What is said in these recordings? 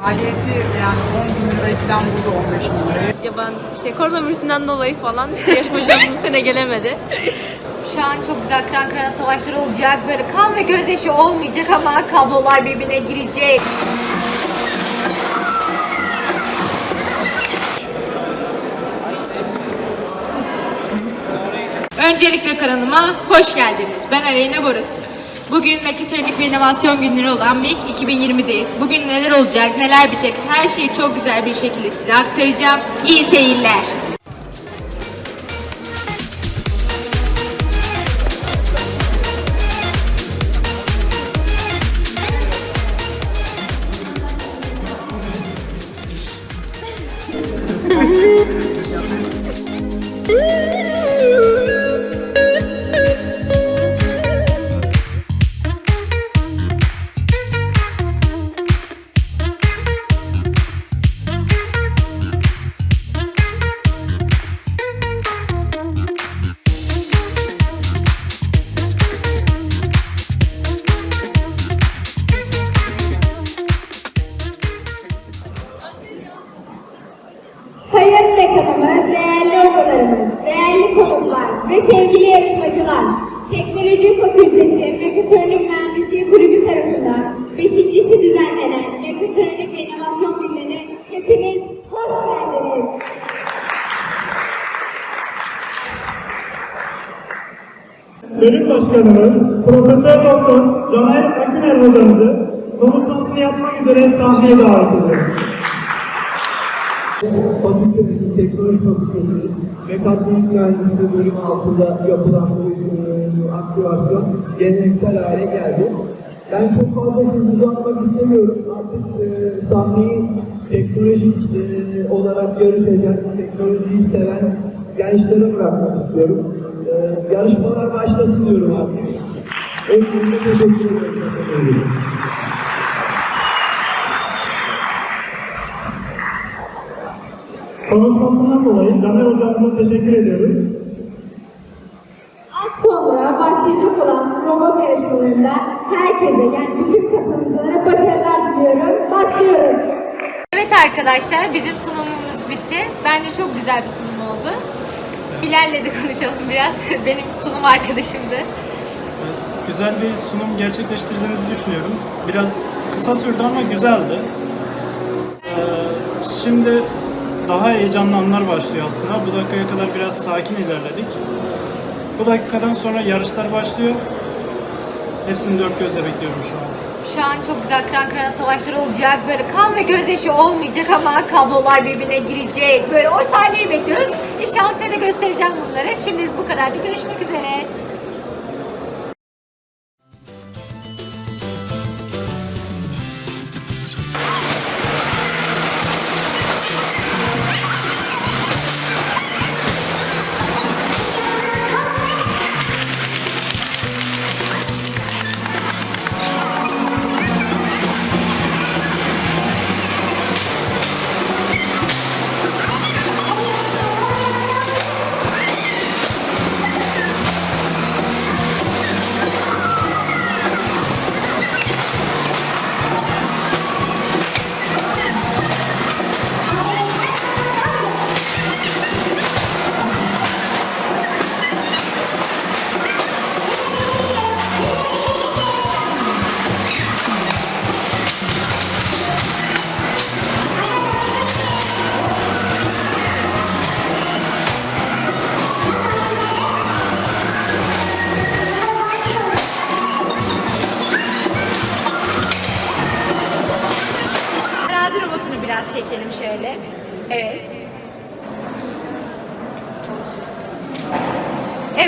Maliyeti yani 10 bin lira falan burada 15 bin liraya. Ya ben işte koronavirüsünden dolayı falan işte yarışmacılarım bu sene gelemedi. Şu an çok güzel kıran kırana savaşlar olacak. Böyle kan ve gözyaşı olmayacak ama kablolar birbirine girecek. Öncelikle kanalıma hoş geldiniz. Ben Aleyna Barut. Bugün Mekatronik ve İnovasyon Günleri olan MİK 2020'deyiz. Bugün neler olacak, neler bitecek her şeyi çok güzel bir şekilde size aktaracağım. İyi seyirler. Sayın yarışmacılar, Teknoloji Fakültesi Mekatronik Mühendisliği Kulübü tarafından 5.si düzenlenen Mekatronik ve İnovasyon Günlerine hepiniz hoş geldiniz. Bölüm Başkanımız Profesör Doktor Caner Aküner hocamızı konuşmasını yapmak üzere sahneye davet ediyorum. Fakültedeki Teknoloji Fakültesi Mekatronik Mühendisliği bölümü altında yapılan bu e, aktivasyon geleneksel hale geldi. Ben çok fazla söz uzatmak istemiyorum. Artık e, sahneyi teknolojik e, olarak yönetecek, teknolojiyi seven gençlere bırakmak istiyorum. E, yarışmalar başlasın diyorum artık. Öncelikle teşekkür ederim. Konuşmasından dolayı Caner hocamıza teşekkür ediyoruz. Az sonra başlayacak olan robot yarışmalarında herkese yani bütün katılımcılara başarılar diliyorum. Başlıyoruz. Evet arkadaşlar bizim sunumumuz bitti. Bence çok güzel bir sunum oldu. Bilal'le de konuşalım biraz. Benim sunum arkadaşımdı. Evet, güzel bir sunum gerçekleştirdiğinizi düşünüyorum. Biraz kısa sürdü ama güzeldi. Ee, şimdi daha heyecanlı anlar başlıyor aslında. Bu dakikaya kadar biraz sakin ilerledik. Bu dakikadan sonra yarışlar başlıyor. Hepsini dört gözle bekliyorum şu an. Şu an çok güzel kıran kırana savaşlar olacak. Böyle kan ve gözyaşı olmayacak ama kablolar birbirine girecek. Böyle o sahneyi bekliyoruz. İnşallah size de göstereceğim bunları. Şimdilik bu kadar. Görüşmek üzere.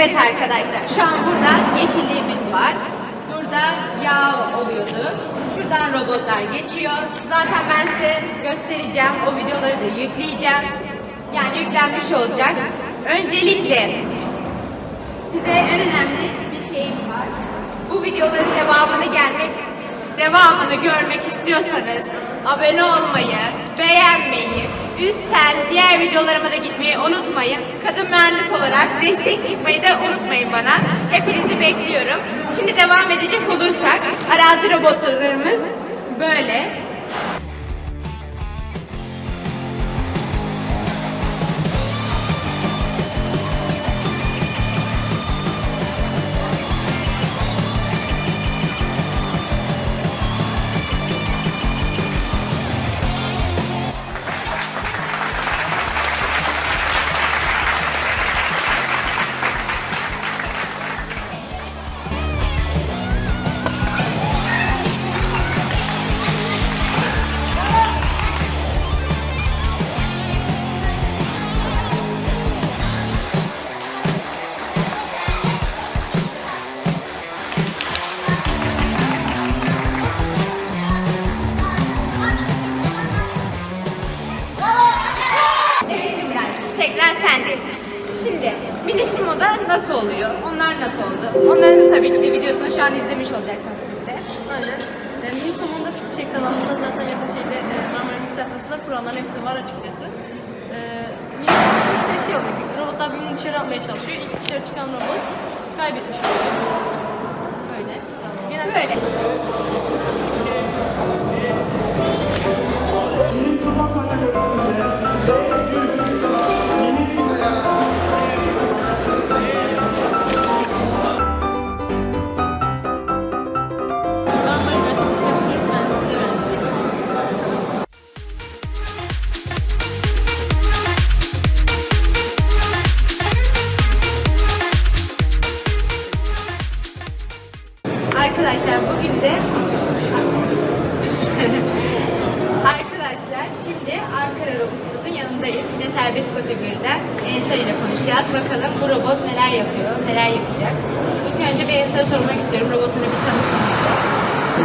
Evet arkadaşlar şu an burada yeşilliğimiz var. Burada yağ oluyordu. Şuradan robotlar geçiyor. Zaten ben size göstereceğim. O videoları da yükleyeceğim. Yani yüklenmiş olacak. Öncelikle size en önemli bir şeyim var. Bu videoların devamını gelmek, devamını görmek istiyorsanız abone olmayı, beğenmeyi, üstten diğer videolarıma da gitmeyi unutmayın. Kadın mühendis olarak destek çıkmayı da unutmayın bana. Hepinizi bekliyorum. Şimdi devam edecek olursak arazi robotlarımız böyle. Nasıl oluyor? Onlar nasıl oldu? Onların da tabii ki de videosunu şu an izlemiş olacaksınız siz de. Aynen. E, Mini sonunda şey kanalımızda zaten ya da şeyde e, Marmara Mix sayfasında Kur'anların hepsi var açıkçası. E, Mini sonunda işte şey oluyor. Robotlar birbirini dışarı atmaya çalışıyor. İlk dışarı çıkan robot kaybetmiş oluyor. Böyle. Genel Böyle. Marmara Arkadaşlar bugün de Arkadaşlar şimdi Ankara robotumuzun yanındayız. Yine serbest kategoriden Ensar ile konuşacağız. Bakalım bu robot neler yapıyor, neler yapacak. İlk önce bir Ensar'a sormak istiyorum. Robotunu bir tanısın.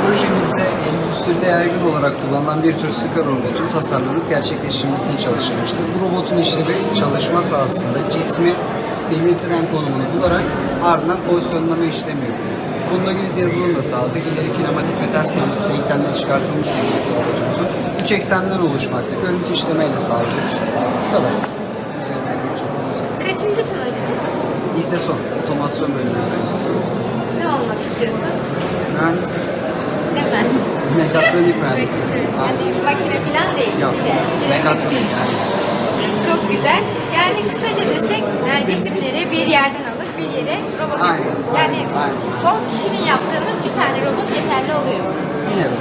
Projemizde endüstride yaygın olarak kullanılan bir tür sıkı robotun tasarlanıp gerçekleştirilmesini çalışılmıştır. Bu robotun işlevi çalışma sahasında cismi belirtilen konumunu bularak ardından pozisyonlama işlemi yapıyor. Bundaki biz yazılım da sağladık. İleri kinematik ve ters manyetik denklemden çıkartılmış olan robotumuzun üç eksenden oluşmakta. Görüntü işlemeyle sağlıyoruz. Bu kadar. Üzerinden geçecek olursak. Kaçıncı sınıfsın? Lise son, otomasyon bölümü öğrencisi. Ne olmak istiyorsun? Mühendis, Ne mühendisi? mekatronik mühendisi. Yani makine falan değil. Yok. Direkt mekatronik yani. Çok güzel. Yani kısaca desek e, cisimleri bir yerden bir yere robot Aynen. yapıyoruz. Yani Aynen. 10 kişinin yaptığını bir tane robot yeterli oluyor. Yine de.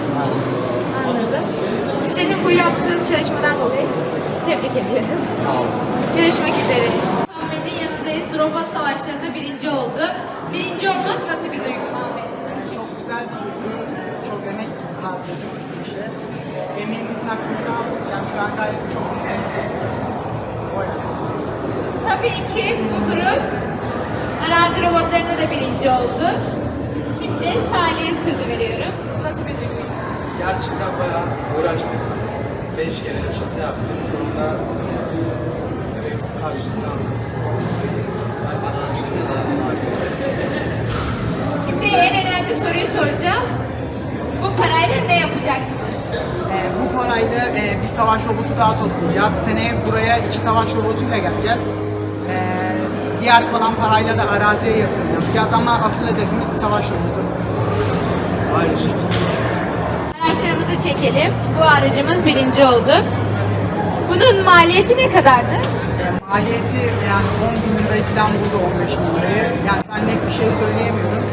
Anladım. Senin bu yaptığın çalışmadan dolayı tebrik ediyorum. Sağ olun. Görüşmek üzere. Muhammed'in yanındayız. Robot savaşlarında birinci oldu. Birinci olmak nasıl bir duygu Muhammed? Çok güzel bir duygu. Çok emek harcadık bu işe. Emeğimizin hakkında yani şu an gayet çok yani. Tabii ki bu grup arazi robotlarında da birinci oldu. Şimdi Salih'e sözü veriyorum. Nasıl bir duygu? Gerçekten bayağı uğraştık. Beş kere şase yaptık. Sonunda evet, karşılığında Şimdi en önemli soruyu soracağım. Bu parayla ne yapacaksınız? Ee, bu parayla e, bir savaş robotu daha toplayacağız. Seneye buraya iki savaş robotuyla geleceğiz. Ee, diğer kalan parayla da araziye yatırım yapacağız ama asıl hedefimiz savaş robotu. aynı şekilde. Araçlarımızı çekelim. Bu aracımız birinci oldu. Bunun maliyeti ne kadardı? Maliyeti yani 10 bin lirayı falan buldu 15 bin lirayı. Yani ben net bir şey söyleyemiyorum.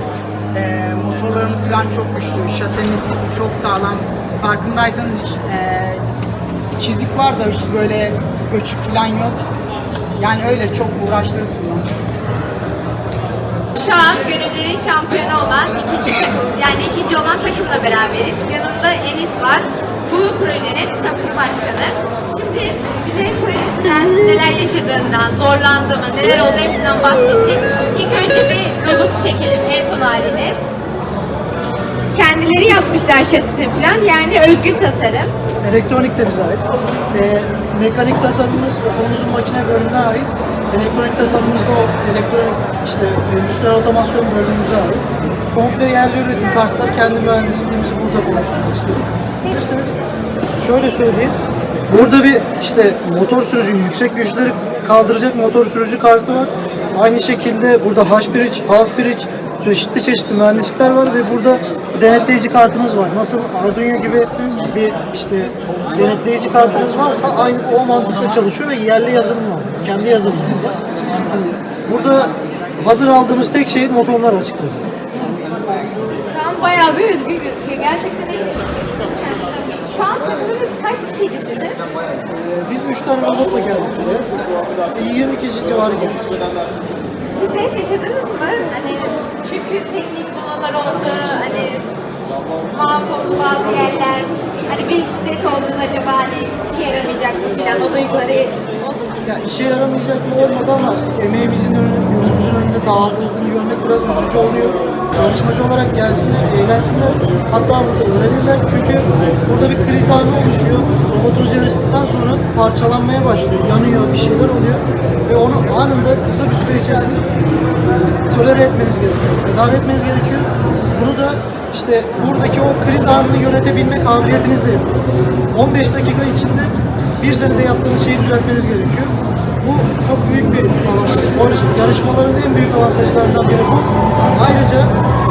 Ee, motorlarımız falan çok güçlü, şasemiz çok sağlam. Farkındaysanız hiç e, çizik var da hiç böyle göçük falan yok. Yani öyle çok uğraştırdık bunu. Şu an gönüllerin şampiyonu olan ikinci takım, yani ikinci olan takımla beraberiz. Yanımda Enis var. Bu projenin takım başkanı. Şimdi bize projesinden neler yaşadığından, zorlandı mı, neler oldu hepsinden bahsedecek. İlk önce bir robotu çekelim en son halini. Kendileri yapmışlar şasisini falan. Yani özgün tasarım. Elektronik de bize ait. Ee, mekanik tasarımımız okulumuzun makine bölümüne ait. Elektronik tasarımımız da o elektronik işte endüstriyel otomasyon bölümümüze ait. Komple yerli üretim kartlar kendi mühendisliğimizi burada konuşturmak istedik. Bilirseniz şöyle söyleyeyim. Burada bir işte motor sürücü, yüksek güçleri kaldıracak motor sürücü kartı var. Aynı şekilde burada H-Bridge, Half Bridge, çeşitli çeşitli mühendislikler var ve burada denetleyici kartımız var. Nasıl Arduino gibi bir işte denetleyici kartınız varsa aynı o mantıkla çalışıyor ve yerli yazılım var. Kendi yazılımımız var. Hani burada hazır aldığımız tek şey motorlar açıkçası. Şu an bayağı bir özgün gözüküyor. Gerçekten. Şu an takımınız kaç kişiydi sizin? Ee, Biz 3 tane robotla geldik buraya. 20 kişi civarı geldik. Siz de yaşadınız mı? Hani çünkü teknik molalar oldu, hani mahvoldu bazı yerler. Hani bir stres oldunuz acaba hani işe yaramayacak mı filan o duyguları? Ya işe yaramayacak mı olmadı ama emeğimizin önü, gözümüzün önünde dağıtıldığını görmek biraz üzücü oluyor. Yarışmacı olarak gelsinler, eğlensinler. Hatta burada öğrenirler. Çünkü burada bir kriz anı oluşuyor. Robotunuz yarıştıktan sonra parçalanmaya başlıyor, yanıyor, bir şeyler oluyor ve onu anında kısa bir süre içerisinde tolere etmeniz gerekiyor, tedavi etmeniz gerekiyor. Bunu da işte buradaki o kriz anını yönetebilme kabiliyetinizle yapıyorsunuz. 15 dakika içinde bir senede yaptığınız şeyi düzeltmeniz gerekiyor. Bu çok büyük bir avantaj. Yarışmaların en büyük avantajlarından biri bu. Ayrıca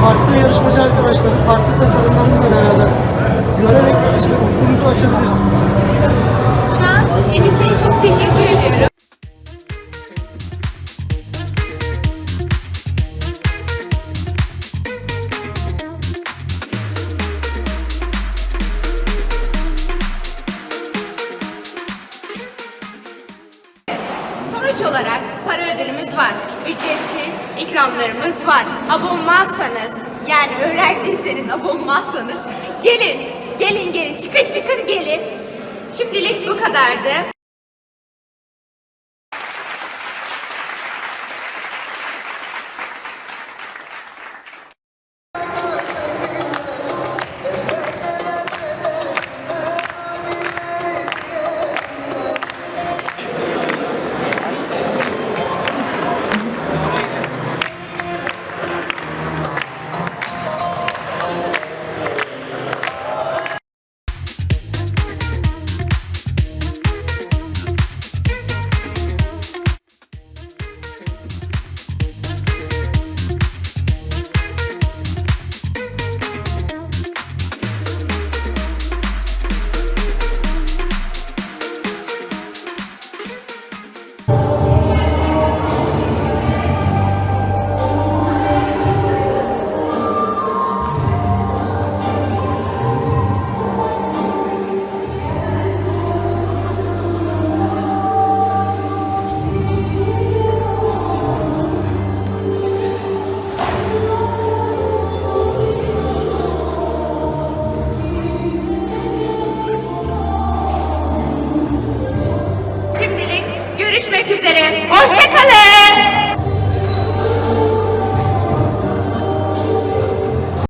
farklı yarışmacı arkadaşlar, farklı tasarımlarıyla beraber görerek işte ufkunuzu açabilirsiniz. Şu an Enis'e çok teşekkür ediyorum. Sonuç olarak para ödülümüz var. Ücretsiz ikramlarımız var. Abonmazsanız yani öğrenciyseniz abonmazsanız gelin. Gelin gelin çıkın çıkın gelin. Şimdilik bu kadardı.